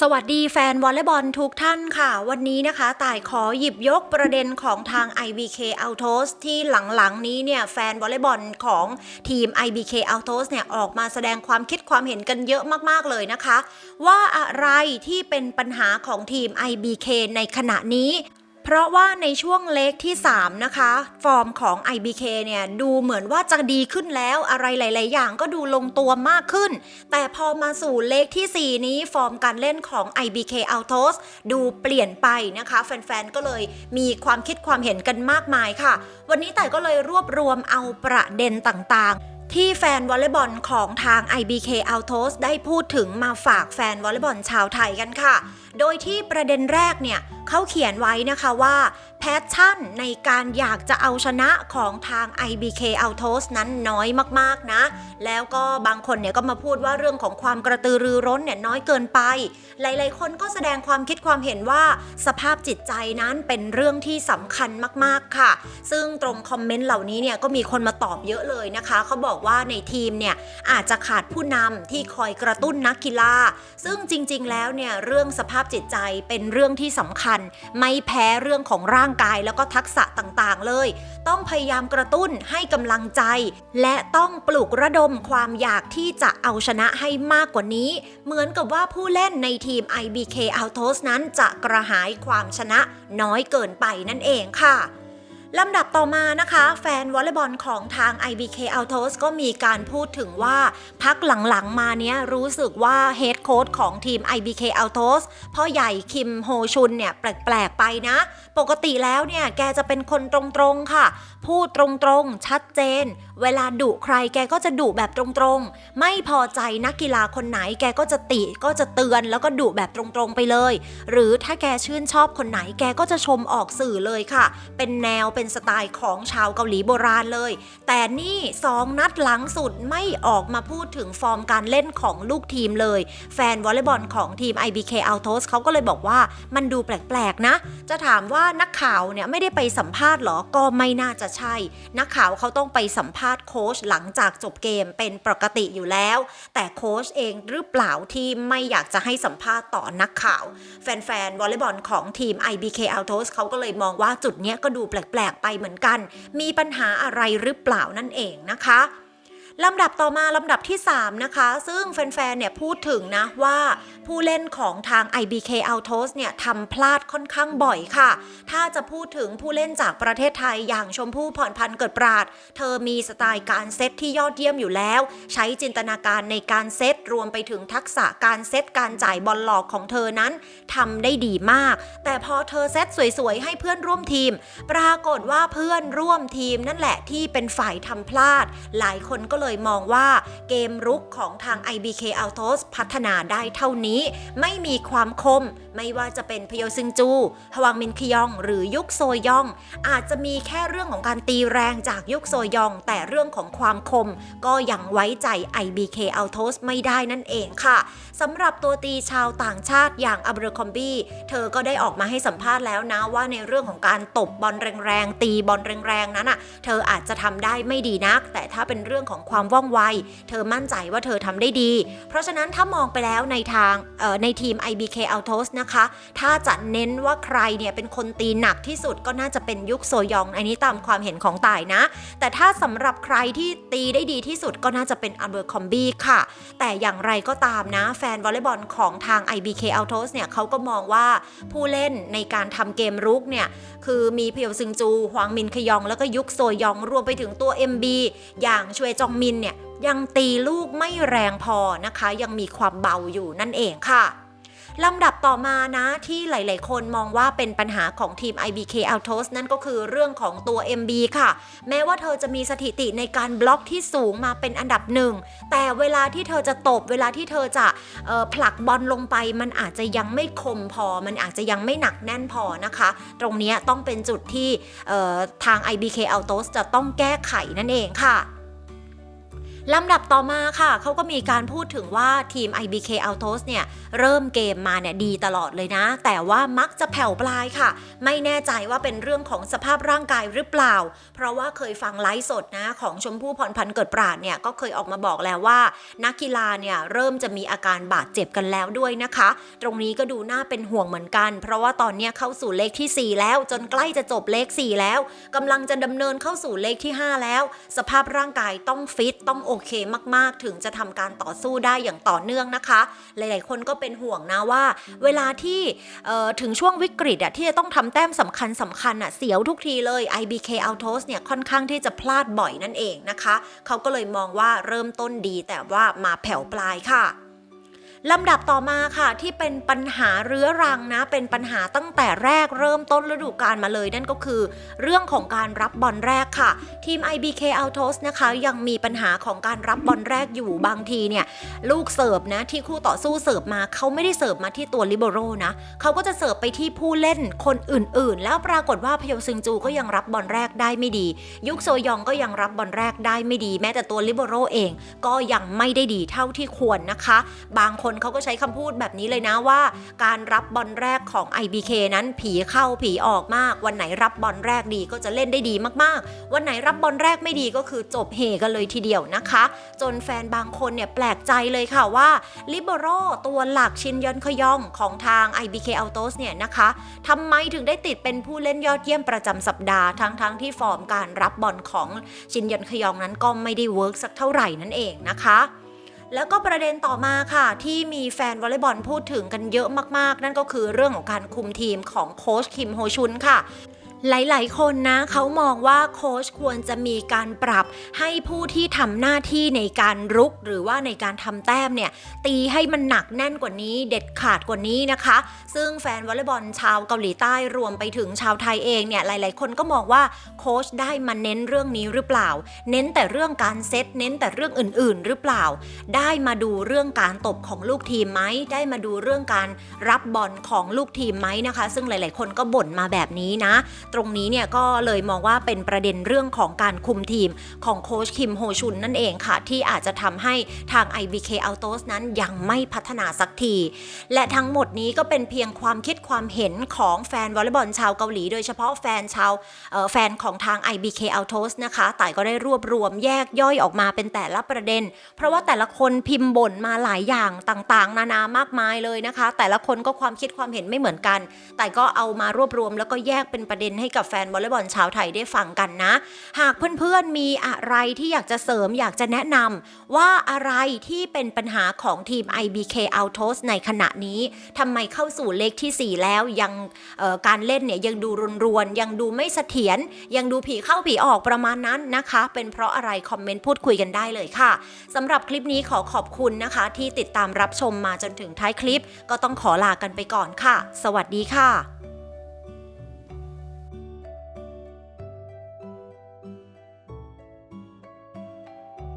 สวัสดีแฟนวอลเลย์บอลทุกท่านค่ะ วันนี้นะคะต่ายขอหยิบยกประเด็นของทาง IBK Autos ที่หลังๆนี้เนี่ยแฟนวอลเลย์บอลของทีม IBK Autos เนี่ยออกมาแสดงความคิดความเห็นกันเยอะมากๆเลยนะคะ ว่าอะไรที่เป็นปัญหาของทีม IBK ในขณะนี้ เพราะว่าในช่วงเล็กที่ 3 นะคะ ฟอร์มของ IBK เนี่ย ดูเหมือนว่าจะดีขึ้นแล้วอะไรหลาย ๆ อย่างก็ดูลงตัวมากขึ้น แต่พอมาสู่เลขที่ 4 นี้ฟอร์มการเล่นของ IBK Autos ดูเปลี่ยนไปนะคะ แฟน ๆ ก็เลยมีความคิดความเห็นกันมากมายค่ะ วันนี้แต่ก็เลยรวบรวมเอาประเด็นต่าง ๆที่แฟนวอลเลย์บอลของทาง IBK Autos ได้พูดถึงมาฝากแฟนวอลเลย์บอลชาวไทยกันค่ะ โดยที่ประเด็นแรกเนี่ยเขาเขียนไว้นะคะว่าแพชชั่นในการอยากจะเอาชนะของทาง IBK Autos นั้นน้อยมากๆนะ แล้วก็บางคนเนี่ยก็มาพูดว่าเรื่องของความกระตือรือร้นเนี่ยน้อยเกินไป หลายๆ คนก็แสดงความคิดความเห็นว่าสภาพจิตใจนั้นเป็นเรื่องที่สำคัญมากๆค่ะ ซึ่งตรงคอมเมนต์เหล่านี้เนี่ยก็มีคนมาตอบเยอะเลยนะคะเขาบอกว่าในทีมเนี่ยอาจจะขาดผู้นำที่คอยกระตุ้นนักกีฬาซึ่งจริง ๆ แล้วเนี่ยเรื่องสภาพจิตใจเป็นเรื่องที่สำคัญไม่แพ้เรื่องของร่างกายแล้วก็ทักษะต่างๆเลย ต้องพยายามกระตุ้นให้กำลังใจ และต้องปลุกระดมความอยากที่จะเอาชนะให้มากกว่านี้ เหมือนกับว่าผู้เล่นในทีม IBK Autos นั้นจะกระหายความชนะน้อยเกินไปนั่นเองค่ะ ลำดับต่อมานะคะ แฟนวอลเลย์บอลของทาง IBK Autos ก็มีการพูดถึงว่าพักหลังๆมาเนี้ยรู้สึกว่าเฮดโค้ชของทีม IBK Autos พ่อใหญ่คิมโฮชุนเนี่ยแปลกๆไปนะ ปกติแล้วเนี่ยแกจะเป็นคนตรงๆค่ะ พูดตรงๆชัดเจน เวลาดุใครแกก็จะดุแบบตรงๆ ไม่พอใจนักกีฬาคนไหนแกก็จะติก็จะเตือนแล้วก็ดุแบบตรงๆไปเลย หรือถ้าแกชื่นชอบคนไหนแกก็จะชมออกสื่อเลยค่ะ เป็นแนวเป็นสไตล์ของชาวเกาหลีโบราณเลย แต่นี่สองนัดหลังสุดไม่ออกมาพูดถึงฟอร์มการเล่นของลูกทีมเลย แฟนวอลเลย์บอลของทีม IBK Autos เขาก็เลยบอกว่ามันดูแปลกๆนะ จะถามว่านักข่าวเนี่ยไม่ได้ไปสัมภาษณ์หรอ ก็ไม่น่าจะใช่ นักข่าวเขาต้องไปสัมภาษณ์โค้ชหลังจากจบเกมเป็นปกติอยู่แล้ว แต่โค้ชเองหรือเปล่าที่ไม่อยากจะให้สัมภาษณ์ต่อนักข่าว แฟนๆวอลเลย์บอลของทีม IBK Autos เขาก็เลยมองว่าจุดนี้ก็ดูแปลกๆไปเหมือนกัน มีปัญหาอะไรหรือเปล่านั่นเองนะคะ ลำดับต่อมาลำดับที่ 3 นะคะ ซึ่งแฟนๆ เนี่ยพูดถึงนะว่าผู้เล่นของทาง IBK Autos เนี่ยทำพลาดค่อนข้างบ่อยค่ะ ถ้าจะพูดถึงผู้เล่นจากประเทศไทยอย่างชมพู่พรพันธ์เกิดปราด เธอมีสไตล์การเซตที่ยอดเยี่ยมอยู่แล้ว ใช้จินตนาการในการเซตรวมไปถึงทักษะการเซตการจ่ายบอลหลอกของเธอนั้นทำได้ดีมาก แต่พอเธอเซตสวยๆ ให้เพื่อนร่วมทีม ปรากฏว่าเพื่อนร่วมทีมนั่นแหละที่เป็นฝ่ายทำพลาด หลายคนก็เลยยมองว่าเกมรุกของทาง IBK Autos พัฒนาได้เท่านี้ ไม่มีความคม ไม่ว่าจะเป็นพโยซึงจูฮวังมินคยอง หรือยุคโซยอง อาจจะมีแค่เรื่องของการตีแรงจากยุคโซยอง แต่เรื่องของความคม ก็ยังไว้ใจ IBK Autos ไม่ได้นั่นเองค่ะสำหรับตัวตีชาวต่างชาติอย่างอับรคอมบี้เธอก็ได้ออกมาให้สัมภาษณ์แล้วนะว่าในเรื่องของการตบบอลแรงๆตีบอลแรงๆนั้นอะเธออาจจะทำได้ไม่ดีนัก แต่ถ้าเป็นเรื่องของความว่องไว เธอมั่นใจว่าเธอทำได้ดี เพราะฉะนั้นถ้ามองไปแล้วในทางในทีม IBK Autos นะคะ ถ้าจะเน้นว่าใครเนี่ยเป็นคนตีหนักที่สุดก็น่าจะเป็นยุคโซยอง อันนี้ตามความเห็นของต่ายนะ แต่ถ้าสำหรับใครที่ตีได้ดีที่สุดก็น่าจะเป็นอัลเบอร์คอมบี้ค่ะ แต่อย่างไรก็ตามนะแฟนวอลเลย์บอลของทาง IBK Autos เนี่ยเขาก็มองว่าผู้เล่นในการทำเกมรุกเนี่ยคือมีเพียวซึงจู หวางมินขยอง แล้วก็ยุคโซยองรวมไปถึงตัว MB อย่างชวยจองมมินเนี่ยยังตีลูกไม่แรงพอนะคะ ยังมีความเบาอยู่นั่นเองค่ะลำดับต่อมานะที่หลาย ๆ คนมองว่าเป็นปัญหาของทีม IBK Autos นั่นก็คือเรื่องของตัว MB ค่ะ แม้ว่าเธอจะมีสถิติในการบล็อกที่สูงมาเป็นอันดับหนึ่ง แต่เวลาที่เธอจะตบ เวลาที่เธอจะออผลักบอลลงไป มันอาจจะยังไม่คมพอ มันอาจจะยังไม่หนักแน่นพอนะคะ ตรงนี้ต้องเป็นจุดที่ออทาง IBK Autos จะต้องแก้ไขนั่นเองค่ะ ลำดับต่อมาค่ะ เขาก็มีการพูดถึงว่าทีม IBK Autos เนี่ยเริ่มเกมมาเนี่ยดีตลอดเลยนะ แต่ว่ามักจะแผ่วปลายค่ะ ไม่แน่ใจว่าเป็นเรื่องของสภาพร่างกายหรือเปล่า เพราะว่าเคยฟังไลฟ์สดนะของชมพู่พรพันธ์เกิดปราดเนี่ยก็เคยออกมาบอกแล้วว่า นักกีฬาเนี่ยเริ่มจะมีอาการบาดเจ็บกันแล้วด้วยนะคะ ตรงนี้ก็ดูน่าเป็นห่วงเหมือนกัน เพราะว่าตอนนี้เข้าสู่เลขทีสี่4 แล้วจนใกล้จะจบเลข 4 แล้วกำลังจะดำเนินเข้าสู่เลขที่ 5 แล้ว สภาพร่างกายต้องฟิตต้องโอเคมากๆ ถึงจะทำการต่อสู้ได้อย่างต่อเนื่องนะคะ หลายๆ คนก็เป็นห่วงนะว่า เวลาที่ถึงช่วงวิกฤตอะที่จะต้องทำแต้มสำคัญสำคัญอะเสียวทุกทีเลย IBK Autos เนี่ยค่อนข้างที่จะพลาดบ่อยนั่นเองนะคะ เขาก็เลยมองว่าเริ่มต้นดีแต่ว่ามาแผ่วปลายค่ะ ลำดับต่อมาค่ะที่เป็นปัญหาเรื้อรังนะ เป็นปัญหาตั้งแต่แรกเริ่มต้นฤดูกาลมาเลย นั่นก็คือ เรื่องของการรับบอลแรกค่ะ ทีม IBK Autos นะคะ ยังมีปัญหาของการรับบอลแรกอยู่บางทีเนี่ยลูกเสิร์ฟนะที่คู่ต่อสู้เสิร์ฟมาเขาไม่ได้เสิร์ฟมาที่ตัวลิเบโรนะเขาก็จะเสิร์ฟไปที่ผู้เล่นคนอื่นๆ แล้วปรากฏว่าพยองซึงจูก็ยังรับบอลแรกได้ไม่ดี ยุคโซยองก็ยังรับบอลแรกได้ไม่ดี แม้แต่ตัวลิเบโรเอง ก็ยังไม่ได้ดีเท่าที่ควรนะคะ บางคนเขาก็ใช้คำพูดแบบนี้เลยนะว่า การรับบอลแรกของ IBK นั้นผีเข้าผีออกมาก วันไหนรับบอลแรกดีก็จะเล่นได้ดีมากๆ วันไหนรับบอลแรกไม่ดีก็คือจบเฮกันเลยทีเดียวนะคะ จนแฟนบางคนเนี่ยแปลกใจเลยค่ะว่าลิเบโรตัวหลักชินยอนคยองของทาง IBK Autos เนี่ยนะคะทำไมถึงได้ติดเป็นผู้เล่นยอดเยี่ยมประจำสัปดาห์ทั้งๆที่ฟอร์มการรับบอลของชินยอนคยองนั้นก็ไม่ได้เวิร์กสักเท่าไหร่นั่นเองนะคะ แล้วก็ประเด็นต่อมาค่ะ ที่มีแฟนวอลเลย์บอลพูดถึงกันเยอะมากๆ นั่นก็คือเรื่องของการคุมทีมของโค้ชคิมโฮชุนค่ะ หลายๆ คนนะเขามองว่าโค้ชควรจะมีการปรับให้ผู้ที่ทำหน้าที่ในการรุกหรือว่าในการทำแต้มเนี่ยตีให้มันหนักแน่นกว่านี้เด็ดขาดกว่านี้นะคะ ซึ่งแฟนวอลเลย์บอลชาวเกาหลีใต้รวมไปถึงชาวไทยเองเนี่ยหลาย ๆ คนก็มองว่าโค้ชได้มาเน้นเรื่องนี้หรือเปล่า เน้นแต่เรื่องการเซตเน้นแต่เรื่องอื่น ๆ หรือเปล่า ได้มาดูเรื่องการตบของลูกทีมไหมได้มาดูเรื่องการรับบอลของลูกทีมไหมนะคะ ซึ่งหลาย ๆ คนก็บ่นมาแบบนี้นะตรงนี้เนี่ยก็เลยมองว่าเป็นประเด็นเรื่องของการคุมทีมของโค้ชคิมโฮชุนนั่นเองค่ะ ที่อาจจะทำให้ทาง IBK Autos นั้นยังไม่พัฒนาสักที และทั้งหมดนี้ก็เป็นเพียงความคิดความเห็นของแฟนวอลเลย์บอลชาวเกาหลี โดยเฉพาะแฟนชาวแฟนของทาง IBK Autos นะคะแต่ก็ได้รวบรวมแยกย่อยออกมาเป็นแต่ละประเด็น เพราะว่าแต่ละคนพิมพ์บ่นมาหลายอย่างต่างๆ นานามากมายเลยนะคะ แต่ละคนก็ความคิดความเห็นไม่เหมือนกัน แต่ก็เอามารวบรวมแล้วก็แยกเป็นประเด็นให้ให้กับแฟนวอลเลย์บอลชาวไทยได้ฟังกันนะ หากเพื่อนๆมีอะไรที่อยากจะเสริมอยากจะแนะนำว่าอะไรที่เป็นปัญหาของทีม IBK Autos ในขณะนี้ทำไมเข้าสู่เลขทีสี่4 แล้วยังการเล่นเนี่ยยังดูรวนยังดูไม่เสถียรยังดูผีเข้าผีออกประมาณนั้นนะคะ เป็นเพราะอะไรคอมเมนต์พูดคุยกันได้เลยค่ะสำหรับคลิปนี้ขอขอบคุณนะคะ ที่ติดตามรับชมมาจนถึงท้ายคลิป ก็ต้องขอลากันไปก่อนค่ะ สวัสดีค่ะ